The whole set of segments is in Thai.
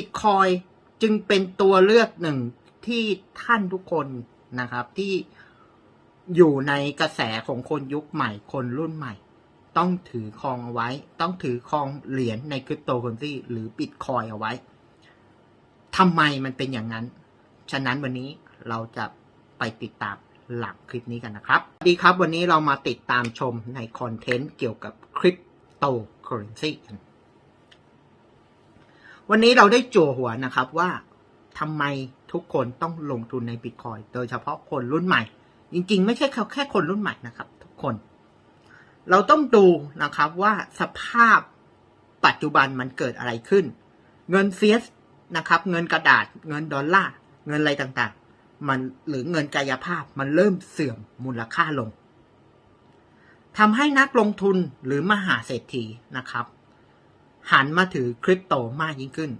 บิตคอยจึงเป็นตัวเลือกหนึ่งที่ท่านทุกคนนะครับที่อยู่ในกระแสของคนยุคใหม่คนรุ่นใหม่ ต้องถือครองเอาไว้ ต้องถือครองเหรียญในคริปโตเคอเรนซีหรือบิตคอยเอาไว้ทำไมมันเป็นอย่างนั้น ฉะนั้นวันนี้เราจะไปติดตามหลังคลิปนี้กันนะครับสวัสดีครับวันนี้เรามาติดตามชมในคอนเทนต์เกี่ยวกับคริปโตเคอเรนซีกัน วันนี้เราได้จั่วหัวนะครับว่าทำไมทุกคนต้องลงทุนในบิตคอยโดยเฉพาะคนรุ่นใหม่ จริงๆ ไม่ใช่แค่คนรุ่นใหม่นะครับ ทุกคน เราต้องดูนะครับว่าสภาพปัจจุบันมันเกิดอะไรขึ้น เงินเฟียสนะครับ เงินกระดาษ เงินดอลลาร์ เงินอะไรต่างๆ มันหรือเงินกายภาพมันเริ่มเสื่อมมูลค่าลงทำให้นักลงทุนหรือมหาเศรษฐีนะครับ หันมาถือคริปโตมากยิ่งขึ้น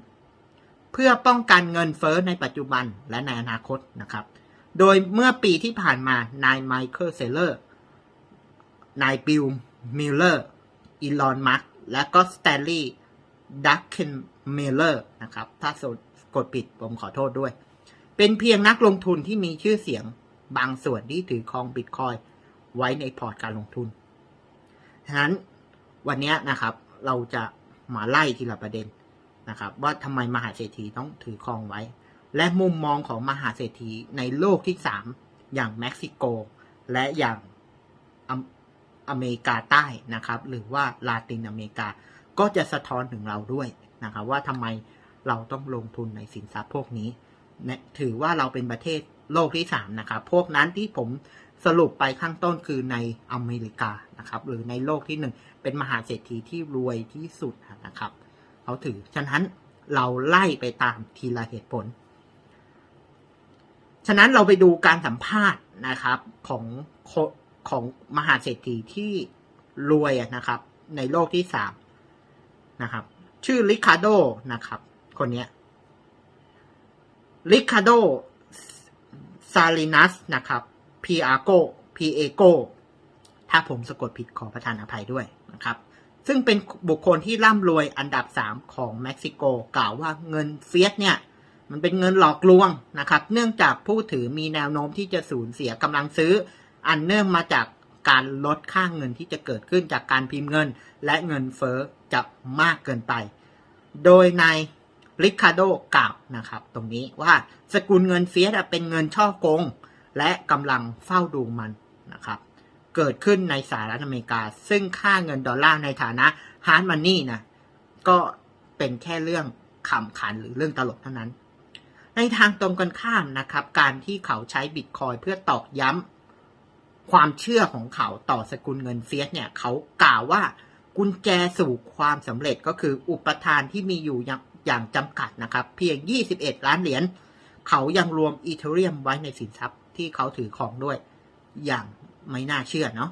เพื่อป้องกันเงินเฟ้อในปัจจุบันและในอนาคตนะครับ โดยเมื่อปีที่ผ่านมานายไมเคิลเซเลอร์ นายบิลมิลเลอร์ อีลอนมัสและก็สแตนลีย์ดักเคนมิลเลอร์นะครับ ถ้ากดปิดผมขอโทษด้วย เป็นเพียงนักลงทุนที่มีชื่อเสียงบางส่วนที่ถือครองบิตคอยไว้ในพอร์ตการลงทุน ฉะนั้นวันนี้นะครับเราจะ มาไล่ทีละประเด็นนะครับ ว่าทำไมมหาเศรษฐีต้องถือครองไว้ และมุมมองของมหาเศรษฐีในโลกที่สามอย่างเม็กซิโก และอย่างอเมริกาใต้นะครับ หรือว่าลาตินอเมริกาก็จะสะท้อนถึงเราด้วยนะครับว่าทำไมเราต้องลงทุนในสินทรัพย์พวกนี้นะถือว่าเราเป็นประเทศโลกที่สามนะครับ พวกนั้นที่ผม สรุปไปข้างต้นคือในอเมริกานะครับ หรือในโลกที่หนึ่งเป็นมหาเศรษฐีที่รวยที่สุดนะครับเขาถือ ฉะนั้นเราไล่ไปตามทีละเหตุผล ฉะนั้นเราไปดูการสัมภาษณ์นะครับของของมหาเศรษฐีที่รวยนะครับ ในโลกที่สามนะครับ ชื่อริคาโดนะครับ คนนี้ริคาโดซาลินัสนะครับ พีอาโกพีเอโกถ้าผมสะกดผิดขอประทานอภัยด้วยนะครับ ซึ่งเป็นบุคคลที่ร่ำรวยอันดับ 3 ของเม็กซิโก กล่าวว่าเงินเฟียสเนี่ย มันเป็นเงินหลอกลวงนะครับ เนื่องจากผู้ถือมีแนวโน้มที่จะสูญเสียกำลังซื้อ อันเนื่องมาจากการลดค่าเงินที่จะเกิดขึ้นจากการพิมพ์เงิน และเงินเฟ้อจะมากเกินไป โดยนายริคาโดกล่าวนะครับ ตรงนี้ว่าสกุลเงินเฟียสเป็นเงินช่อโกง และกำลังเฝ้าดูมันนะครับ เกิดขึ้นในสหรัฐอเมริกา ซึ่งค่าเงินดอลลาร์ในฐานะฮาร์ดมันนี่นะก็เป็นแค่เรื่องขำขันหรือเรื่องตลกเท่านั้น ในทางตรงกันข้ามนะครับ การที่เขาใช้บิตคอยเพื่อตอกย้ำความเชื่อของเขาต่อสกุลเงินเฟียสเนี่ย เขากล่าวว่ากุญแจสู่ความสำเร็จก็คืออุปทานที่มีอยู่อย่างอย่างจำกัดนะครับ เพียง 21 ล้านเหรียญเขายังรวมอีเทเรียมไว้ในสินทรัพย์ ที่เขาถือของด้วย อย่างไม่น่าเชื่อเนาะ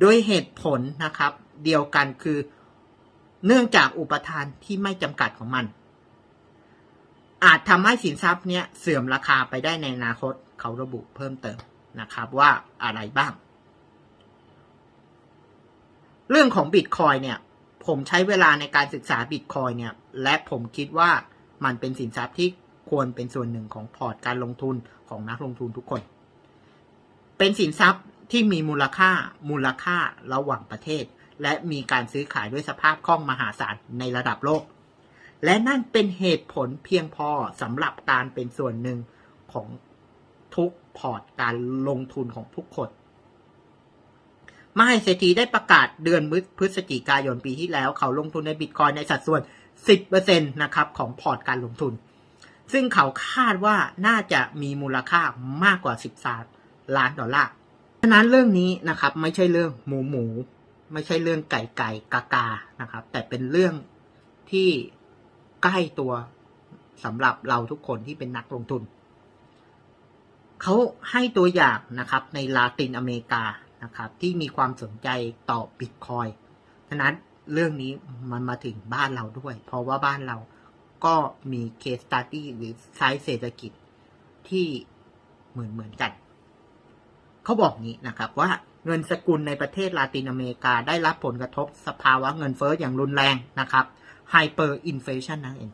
โดยเหตุผลนะครับ เดียวกันคือเนื่องจากอุปทานที่ไม่จำกัดของมันอาจทำให้สินทรัพย์เนี้ยเสื่อมราคาไปได้ในอนาคตเขาระบุเพิ่มเติมนะครับว่าอะไรบ้าง เรื่องของบิตคอยเนี่ย ผมใช้เวลาในการศึกษาบิตคอยเนี่ย และผมคิดว่ามันเป็นสินทรัพย์ที่ ควรเป็นส่วนหนึ่งของพอร์ตการลงทุนของนักลงทุนทุกคน เป็นสินทรัพย์ที่มีมูลค่ามูลค่าระหว่างประเทศ และมีการซื้อขายด้วยสภาพคล่องมหาศาลในระดับโลก และนั่นเป็นเหตุผลเพียงพอสำหรับการเป็นส่วนหนึ่งของทุกพอร์ตการลงทุนของทุกคนมหาเศรษฐีได้ประกาศเดือนพฤศจิกายนปีที่แล้ว เขาลงทุนในบิตคอยในสัดส่วน 10%นะครับของพอร์ตการลงทุน ซึ่งเขาคาดว่าน่าจะมีมูลค่ามากกว่า 13 ล้านดอลลาร์ฉะนั้นเรื่องนี้นะครับไม่ใช่เรื่องหมูหมู ไม่ใช่เรื่องไก่ไก่กากานะครับ แต่เป็นเรื่องที่ใกล้ตัวสำหรับเราทุกคนที่เป็นนักลงทุน เขาให้ตัวอย่างนะครับในลาตินอเมริกานะครับ ที่มีความสนใจต่อบิตคอยฉะนั้นเรื่องนี้มันมาถึงบ้านเราด้วย เพราะว่าบ้านเรา ก็มีเคสตัดดี้หรือไซส์เศรษฐกิจที่เหมือนเหมือนกัน เขาบอกนี้นะครับว่าเงินสกุลในประเทศลาตินอเมริกาได้รับผลกระทบสภาวะเงินเฟ้ออย่างรุนแรงนะครับไฮเปอร์อินเฟชันนั่นเอง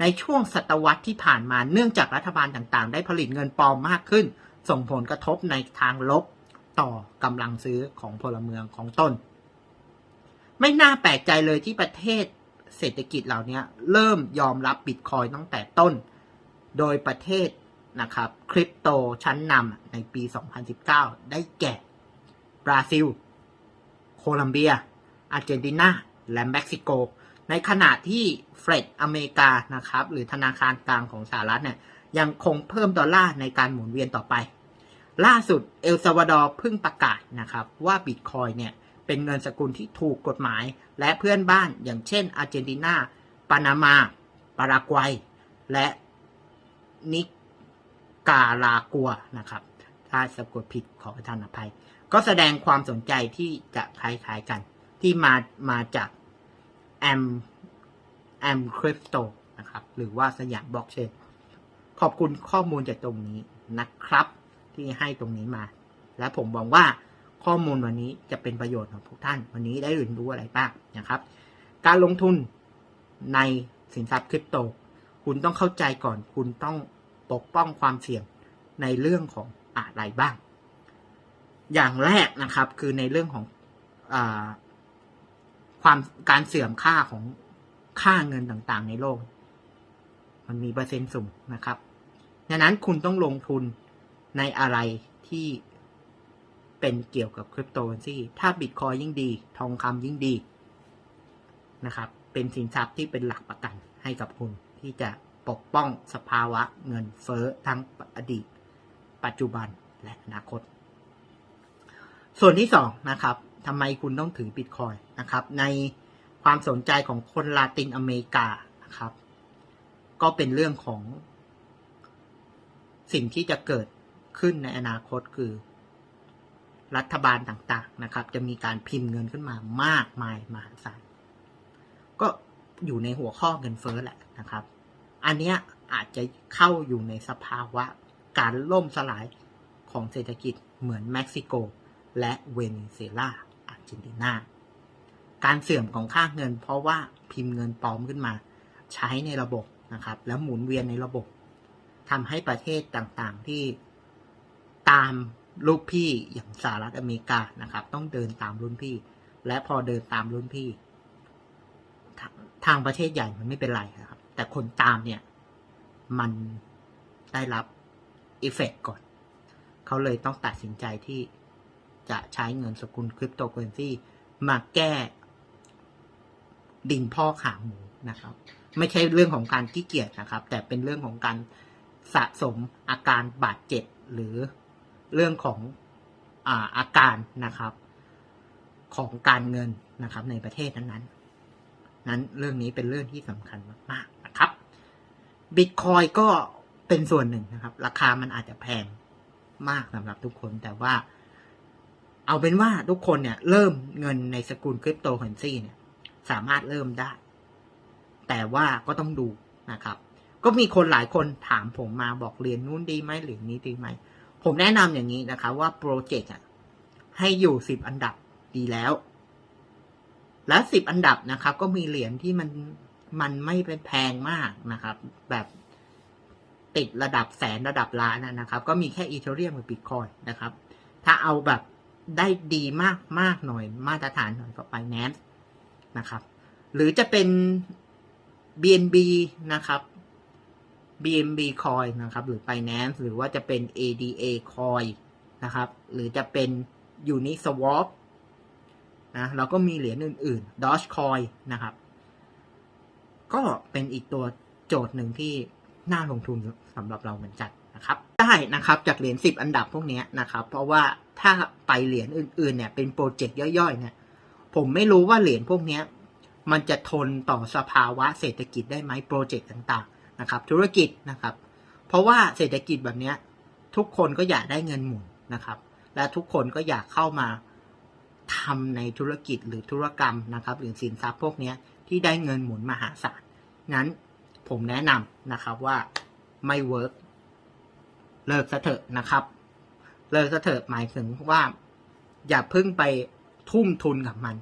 ในช่วงศตวรรษที่ผ่านมาเนื่องจากรัฐบาลต่างๆ ได้ผลิตเงินปลอมมากขึ้น ส่งผลกระทบในทางลบต่อกำลังซื้อของพลเมืองของตน ไม่น่าแปลกใจเลยที่ประเทศ เศรษฐกิจเหล่านี้เริ่มยอมรับบิตคอยตั้งแต่ต้น โดยประเทศนะครับคริปโตชั้นนำในปี 2019 ได้แก่ บราซิล โคลัมเบีย อาร์เจนตินา และเม็กซิโก ในขณะที่เฟดอเมริกานะครับ หรือธนาคารกลางของสหรัฐเนี่ยยังคงเพิ่มดอลลาร์ในการหมุนเวียนต่อไป ล่าสุดเอลซาวาดอร์เพิ่งประกาศนะครับว่าบิตคอยเนี่ย เป็นเงินสกุลที่ถูกกฎหมาย และเพื่อนบ้านอย่างเช่น อาร์เจนตินาปานามา ปารากวัย และนิการากัวนะครับถ้าสะกดผิดขอประทานอภัย ก็แสดงความสนใจที่จะคล้ายๆกัน ที่มามาจากแอมแอมคริปโตนะครับหรือว่าสยามบล็อกเชนขอบคุณข้อมูลจากตรงนี้นะครับ ที่ให้ตรงนี้มา และผมหวังว่า ข้อมูลวันนี้จะเป็นประโยชน์ของทุกท่าน วันนี้ได้เรียนรู้อะไรบ้างนะครับ การลงทุนในสินทรัพย์คริปโต คุณต้องเข้าใจก่อน คุณต้องปกป้องความเสี่ยงในเรื่องของอะไรบ้าง อย่างแรกนะครับคือในเรื่องของอความการเสื่อมค่าของค่าเงินต่างๆ ในโลก มันมีเปอร์เซ็นต์สูงนะครับดังนั้นคุณต้องลงทุนในอะไรที่ เป็นเกี่ยวกับคริปโตเคอเรนซีถ้าบิตคอยยิ่งดี ทองคำยิ่งดีนะครับ เป็นสินทรัพย์ที่เป็นหลักประกันให้กับคุณที่จะปกป้องสภาวะเงินเฟ้อทั้งอดีต ปัจจุบันและอนาคต ส่วนที่สองนะครับทำไมคุณต้องถือบิตคอยนะครับ ในความสนใจของคนลาตินอเมริกานะครับ ก็เป็นเรื่องของ สิ่งที่จะเกิดขึ้นในอนาคตคือ รัฐบาลต่างๆนะครับ จะมีการพิมพ์เงินขึ้นมามากมายมหาศาลก็อยู่ในหัวข้อเงินเฟ้อแหละนะครับ อันเนี้ยอาจจะเข้าอยู่ในสภาวะการล่มสลายของเศรษฐกิจเหมือนเม็กซิโก และเวเนซุเอลาอาร์เจนตินาการเสื่อมของค่าเงิน เพราะว่าพิมพ์เงินปลอมขึ้นมา ใช้ในระบบนะครับ แล้วหมุนเวียนในระบบทำให้ประเทศต่างๆที่ตาม ลูกพี่อย่างสหรัฐอเมริกานะครับ ต้องเดินตามรุ่นพี่ และพอเดินตามรุ่นพี่ ทางประเทศใหญ่มันไม่เป็นไรครับ แต่คนตามเนี่ย มันได้รับเอฟเฟกก่อน เขาเลยต้องตัดสินใจที่จะใช้เงินสกุลคริปโตเคอเรนซีมาแก้ดินพ่อขาหมูนะครับ ไม่ใช่เรื่องของการขี้เกียจนะครับ แต่เป็นเรื่องของการสะสมอาการบาดเจ็บหรือ เรื่องของอาอาการนะครับของการเงินนะครับในประเทศนั้นๆนั้นเรื่องนี้เป็นเรื่องที่สำคัญมากๆนะครับบิตคอยก็เป็นส่วนหนึ่งนะครับ ราคามันอาจจะแพงมากสำหรับทุกคนแต่ว่า เอาเป็นว่าทุกคนเนี่ย เริ่มเงินในสกุลคริปโตเคอเรนซีเนี่ย สามารถเริ่มได้ แต่ว่าก็ต้องดูนะครับ ก็มีคนหลายคนถามผมมาบอกเรียนนู้นดีไหมหรือนี้ดีไหม ผมแนะนำอย่างนี้นะครับว่าโปรเจกต์อะให้อยู่สิบอันดับดีแล้ว และสิบอันดับนะครับ ก็มีเหรียญที่มันมันไม่เป็นแพงมากนะครับ แบบติดระดับแสนระดับล้านนะครับ ก็มีแค่อีเทเรียมกับบิตคอยนะครับ ถ้าเอาแบบได้ดีมากมากหน่อยมาตรฐานหน่อยก็ไปแนนนะครับ หรือจะเป็น BNB นะครับ BNB Coin นะครับ หรือ Binance หรือว่าจะเป็น ADA Coin นะครับ หรือจะเป็น Uniswap นะเราก็มีเหรียญอื่นๆ Dogecoin นะครับ ก็เป็นอีกตัวโจทย์หนึ่งที่น่าลงทุนสำหรับเราเหมือนกันนะครับ ได้นะครับจากเหรียญ10 อันดับพวกนี้นะครับ เพราะว่าถ้าไปเหรียญอื่นๆเนี่ยเป็นโปรเจกต์ย่อยๆเนี่ยผมไม่รู้ว่าเหรียญพวกนี้มันจะทนต่อสภาวะเศรษฐกิจได้ไหมโปรเจกต์ต่างๆ นะครับธุรกิจนะครับ เพราะว่าเศรษฐกิจแบบนี้ทุกคนก็อยากได้เงินหมุนนะครับ และทุกคนก็อยากเข้ามาทำในธุรกิจหรือธุรกรรมนะครับ หรือสินทรัพย์พวกนี้ที่ได้เงินหมุนมหาศาลงั้นผมแนะนำนะครับว่าไม่เวิร์กเลิกซะเถอะนะครับ เลิกซะเถอะหมายถึงว่าอย่าเพิ่งไปทุ่มทุนกับมัน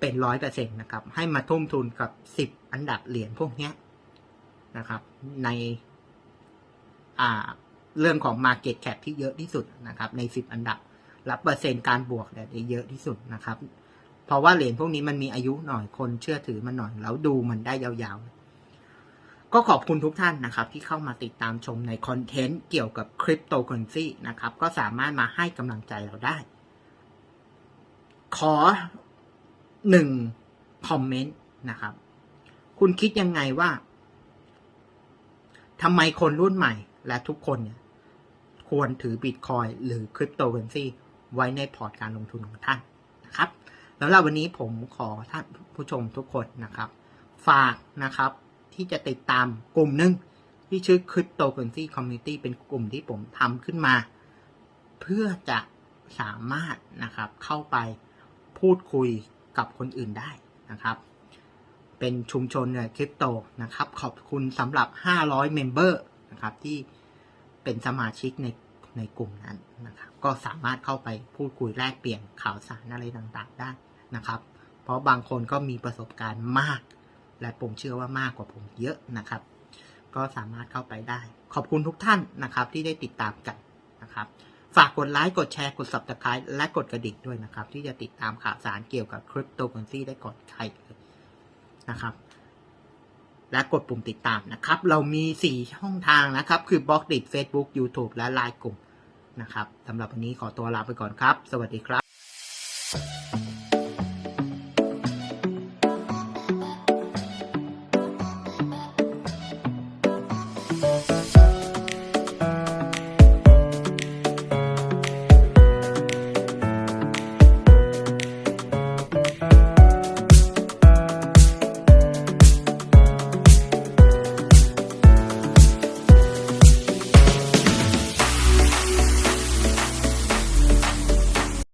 เป็นร้อยเปอร์เซ็นต์นะครับ ให้มาทุ่มทุนกับสิบอันดับเหรียญพวกนี้ นะครับ ในเรื่องของ Market Cap ที่เยอะที่สุดนะครับ ใน 10 อันดับ รับเปอร์เซ็นต์การบวกเนี่ยได้เยอะที่สุดนะครับ เพราะว่าเหรียญพวกนี้มันมีอายุหน่อยคนเชื่อถือมันหน่อย แล้วดูมันได้ยาวๆ ก็ขอบคุณทุกท่านนะครับ ที่เข้ามาติดตามชมในคอนเทนต์เกี่ยวกับคริปโตเคอเรนซีนะครับ ก็สามารถมาให้กำลังใจเราได้ ขอหนึ่งคอมเมนต์นะครับ คุณคิดยังไงว่า ทำไมคนรุ่นใหม่และทุกคนเนี่ยควรถือบิตคอยหรือคริปโตเคอเรนซีไว้ในพอร์ตการลงทุนของท่านนะครับแล้วเราวันนี้ผมขอท่านผู้ชมทุกคนนะครับ ฝากนะครับที่จะติดตามกลุ่มหนึ่งที่ชื่อ Cryptocurrency Community เป็นกลุ่มที่ผมทำขึ้นมา เพื่อจะสามารถนะครับเข้าไปพูดคุยกับคนอื่นได้นะครับ เป็นชุมชนเนี่ยคริปโตนะครับ ขอบคุณสำหรับ 500 เมมเบอร์นะครับ ที่เป็นสมาชิกในในกลุ่มนั้นนะครับ ก็สามารถเข้าไปพูดคุยแลกเปลี่ยนข่าวสารอะไรต่างๆได้นะครับ เพราะบางคนก็มีประสบการณ์มาก และผมเชื่อว่ามากกว่าผมเยอะนะครับ ก็สามารถเข้าไปได้ ขอบคุณทุกท่านนะครับ ที่ได้ติดตามกันนะครับ ฝากกดไลค์กดแชร์กด subscribe และกดกระดิ่งด้วยนะครับ ที่จะติดตามข่าวสารเกี่ยวกับคริปโตเคอเรนซีได้ก่อนใครเลย นะครับ และกดปุ่มติดตามนะครับ เรามี 4 ช่องทางนะครับ คือบล็อกดิ Facebook YouTube และ Line กลุ่มนะครับสำหรับวันนี้ขอตัวลาไปก่อนครับ สวัสดีครับ